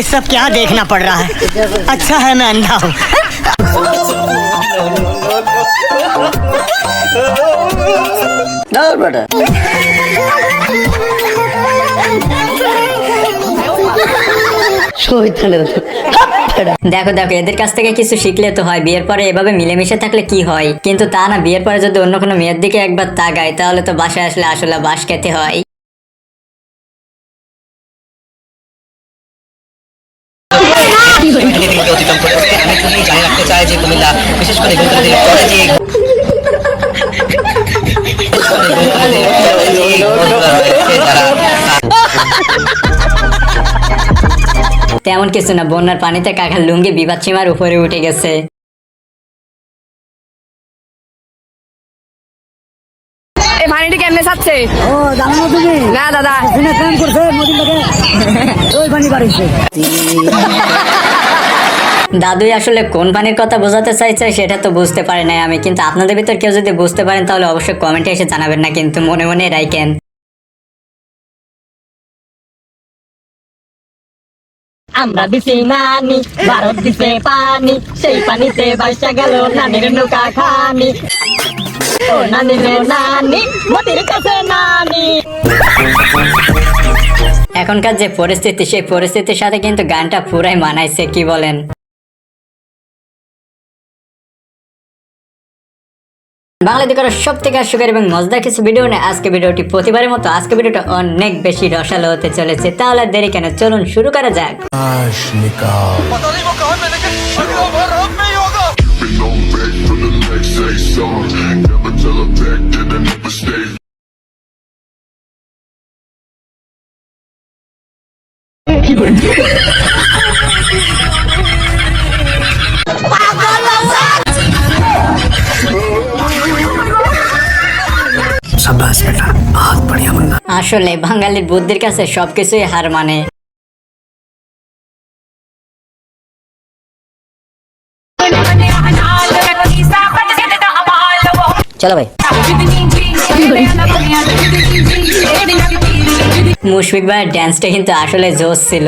ये सब क्या देखना पड़ रहा है अच्छा है मैं अंधा हूँ ধর বেটা শহীদানের দেখো দেখো এদের কাছ থেকে কিছু শিখলে তো হয় বিয়ের পরে এভাবে মিলেমিশে থাকলে কি হয় কিন্তু তা না বিয়ের পরে যদি অন্য কোনো মেয়ের দিকে একবার তাকায় তাহলে তো বাসায় আসলে আসলে বাস খেতে হয় অতিক্রম আমি শুধু জানিয়ে রাখতে চাই যে কুমিল্লা বিশেষ করে গুরুত্বদের পরে যে তেমন কিছু না বন্যার পানিতে কাকার লুঙ্গি বিবাদ সীমার উপরে উঠে গেছে। এই পানিটি কেমনে ছাড়ছে? ও জানো না তুমি। না দাদা। দিনে করছে নদীর লোকে ওই পানি বাড়িছে। দাদুই আসলে কোন পানির কথা বোঝাতে চাইছে সেটা তো বুঝতে পারি নাই আমি। কিন্তু আপনাদের ভিতর কেউ যদি বুঝতে পারেন তাহলে অবশ্যই কমেন্টে এসে জানাবেন না কিন্তু মনে মনে রাইকেন আমরা দিছি নানি ভারত দিছে পানি সেই পানিতে গেল নানির নৌকা খানি ও নানি রে নানি মতির কাছে নানি। এখনকার যে পরিস্থিতি সেই পরিস্থিতির সাথে কিন্তু গানটা পুরাই মানাইছে কি বলেন? বাংলাদেশ করার সব থেকে সুখের এবং মজাদার কিছু ভিডিও নিয়ে আজকে ভিডিওটি প্রতিবারের মতো আজকে ভিডিওটা অনেক বেশি রসালো হতে চলেছে। তাহলে দেরি কেন? চলুন শুরু করা যাক। on back that I never stay. আসলে বাঙালির বুদ্ধির কাছে সবকিছুই হার মানে। চলো ভাই। মুশফিক ভাইয়ের ড্যান্সটা কিন্তু আসলে জোশ ছিল।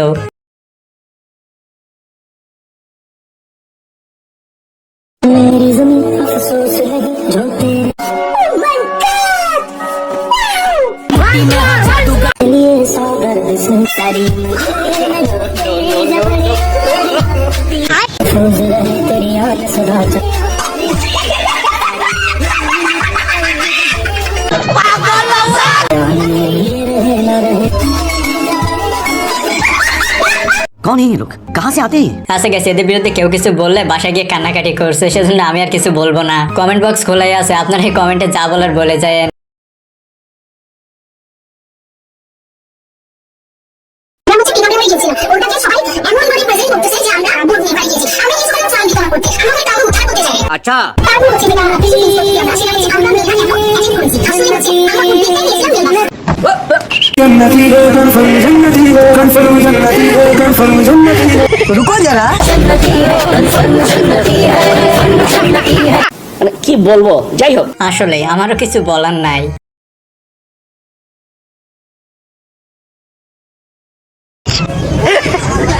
कौन है ये लोग कहाँ से आते हैं আচ্ছা গেছে এদের বিরুদ্ধে কেউ কিছু বললে বাসায় গিয়ে কান্নাকাটি করছে সেজন্য আমি আর কিছু বলবো না কমেন্ট বক্স খোলাই আছে আপনারা এই কমেন্টে যা বলার বলে যায় আমরা হচ্ছে বিনোদনে গেছিলাম ওটাকে সবাই এমন ভাবে প্রেজেন্ট করতেছে যে আমরা আবুর নিয়ে বাড়ি গেছি আমরা স্কুলে চাল বিতরণ করতে আমাদের কারো উদ্ধার করতে চাই अच्छा তারপর হচ্ছে যে আমরা পিছনে সত্যি আমরা সেখানে আমরা মেঘা নিয়ে অ্যাটেন্ড করেছি আসলে হচ্ছে আমরা দেখতে গিয়েছিলাম মেঘা रुको जरा মানে কি বলবো যাই হোক আসলে আমারও কিছু বলার নাই ধর বেটা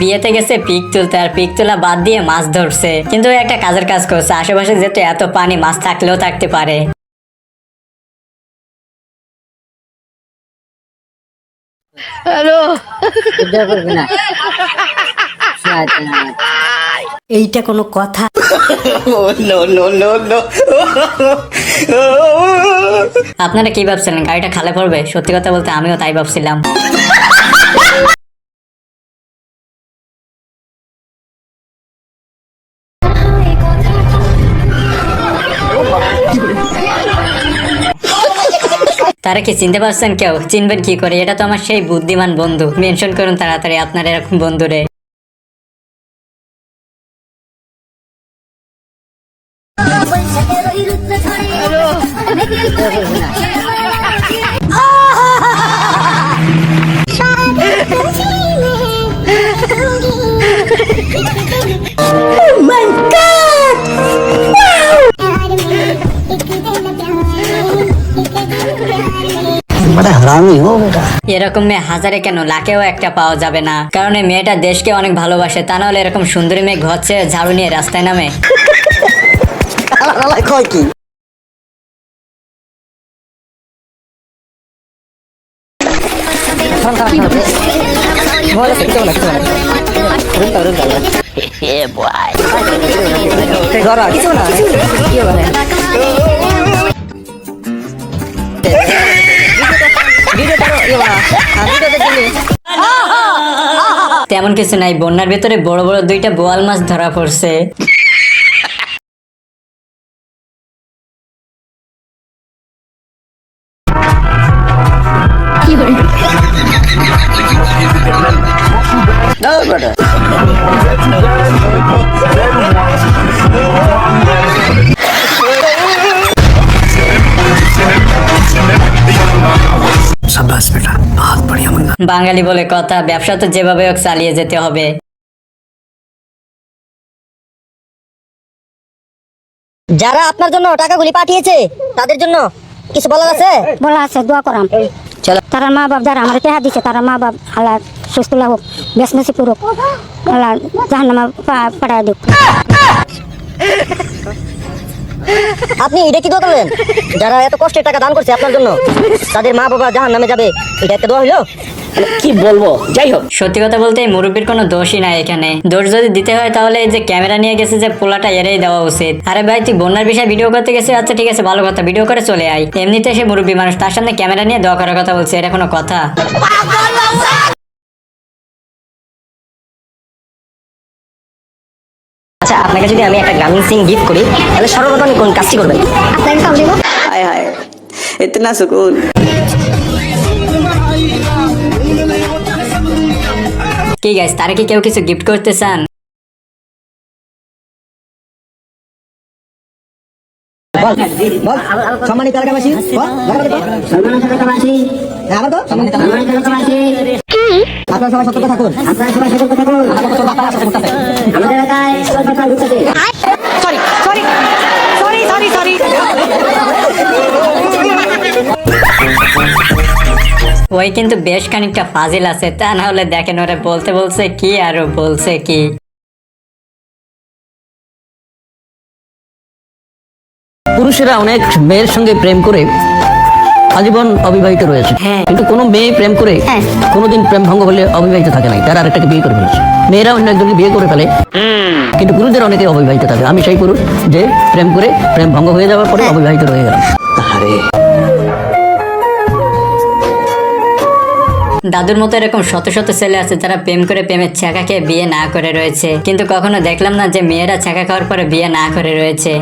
বিয়েতে গেছে পিক তুলতে আর পিক তোলা বাদ দিয়ে মাছ ধরছে। কিন্তু একটা কাজের কাজ করছে আশেপাশে যেহেতু এত পানি মাছ থাকলেও থাকতে পারে। এইটা কোনো কথা আপনারা কি ভাবছিলেন? গাড়িটা খালে পড়বে? সত্যি কথা বলতে আমিও তাই ভাবছিলাম। তারা কি চিনতে পারছেন কেউ? চিনবেন কি করে? এটা তো আমার সেই বুদ্ধিমান বন্ধু। মেনশন করুন তাড়াতাড়ি আপনার এরকম বন্ধুরে। এরকম মেয়ে হাজারে কেন? লাখেও একটা পাওয়া যাবে না। কারণ এই মেয়েটা দেশকে অনেক ভালোবাসে, তা নাহলে এরকম সুন্দরী মেয়ে ঘর ছেড়ে ঝাড়ু নিয়ে রাস্তায় নামে। তেমন কিছু নাই বন্যার ভেতরে বড় বড় দুইটা বোয়াল মাছ ধরা পড়ছে। বাঙালি বলে কথা ব্যবসা তো যেভাবে হোক চালিয়ে যেতে হবে। যারা আপনার জন্য টাকাগুলি পাঠিয়েছে তাদের জন্য কিছু বলার আছে? বলা আছে দোয়া করাম। তারা মা বাপ যারা আমার টেহা দিছে তারা মা বাপ আল্লাহ সুস্থ হোক বেশ নসি করুক আল্লাহ জাহান্নামা পাঠায় দিক। আপনি এটা কি দোয়া করলেন? যারা এত কষ্টের টাকা দান করছে আপনার জন্য তাদের মা বাবা জাহান নামে যাবে। এটা একটা দোয়া হইল? কি বলব? যাই হোক সত্যি কথা বলতে এই মুরব্বীর কোনো দোষই নাই এখানে। দোষ যদি দিতে হয় তাহলে এই যে ক্যামেরা নিয়ে গেছে যে পোলাটা এড়েই দেওয়া উচিত। আরে ভাই তুই বন্যার বিষয়ে ভিডিও করতে গেছে আচ্ছা ঠিক আছে ভালো কথা ভিডিও করে চলে আয়। এমনিতে সে মুরব্বী মানুষ তার সামনে ক্যামেরা নিয়ে দোয়া করার কথা বলছে এটা কোনো কথা? আচ্ছা আপনাকে যদি আমি একটা গ্রামীণ সিং গিফট করি তাহলে সর্বপ্রথম কোন কাজটি করবেন? আপনাকে কাম দেবো হায় ইতনা সুকুন। কি গাইস তারা কি কেউ কিছু গিফট করতে চান? সম্মানিত এলাকাবাসী বল, এলাকাবাসী। বল। আবার তো? আপনারা সবাই সতর্ক থাকুন। আপনারা সবাই সতর্ক থাকুন। আমাদের এলাকায় sorry sorry sorry sorry sorry. ওই কিন্তু বেশ খানিকটা ফাজিল আছে তা না হলে দেখেন ওরা বলতে বলছে কি আর বলছে কি। পুরুষেরা অনেক মেয়ের সঙ্গে প্রেম করে আজীবন অবিবাহিত রয়েছে। কিন্তু কোনো মেয়ে প্রেম করে কোনোদিন প্রেম ভঙ্গ হলে অবিবাহিত থাকে নাই। তারা আরেকটাকে বিয়ে করে ফেলেছে। মেয়েরা অন্য একজনকে বিয়ে করে ফেলে। কিন্তু পুরুষদের অনেকে অবিবাহিত থাকে। আমি সেই পুরুষ যে প্রেম করে প্রেম ভঙ্গ হয়ে যাওয়ার পরে অবিবাহিত রয়ে গেলাম দাদুর মতো এরকম শত শত ছেলে আছে যারা প্রেম করে প্রেমের ছ্যাঁকা খেয়ে বিয়ে না করে রয়েছে। কিন্তু কখনো দেখলাম না যে মেয়েরা ছ্যাঁকা খাওয়ার পরে বিয়ে না করে রয়েছে।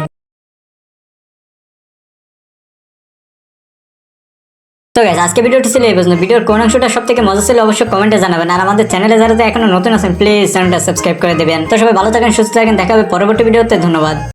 তো গাইজ আজকে ভিডিওটি ছিল এই পর্যন্ত। ভিডিওর কোন অংশটা সব থেকে মজা ছিল অবশ্যই কমেন্টে জানাবেন। আর আমাদের চ্যানেলে যারা এখনও নতুন আছেন প্লিজ চ্যানেলটা সাবস্ক্রাইব করে দেবেন। তো সবাই ভালো থাকেন, সুস্থ থাকেন, দেখা হবে পরবর্তী ভিডিওতে। ধন্যবাদ।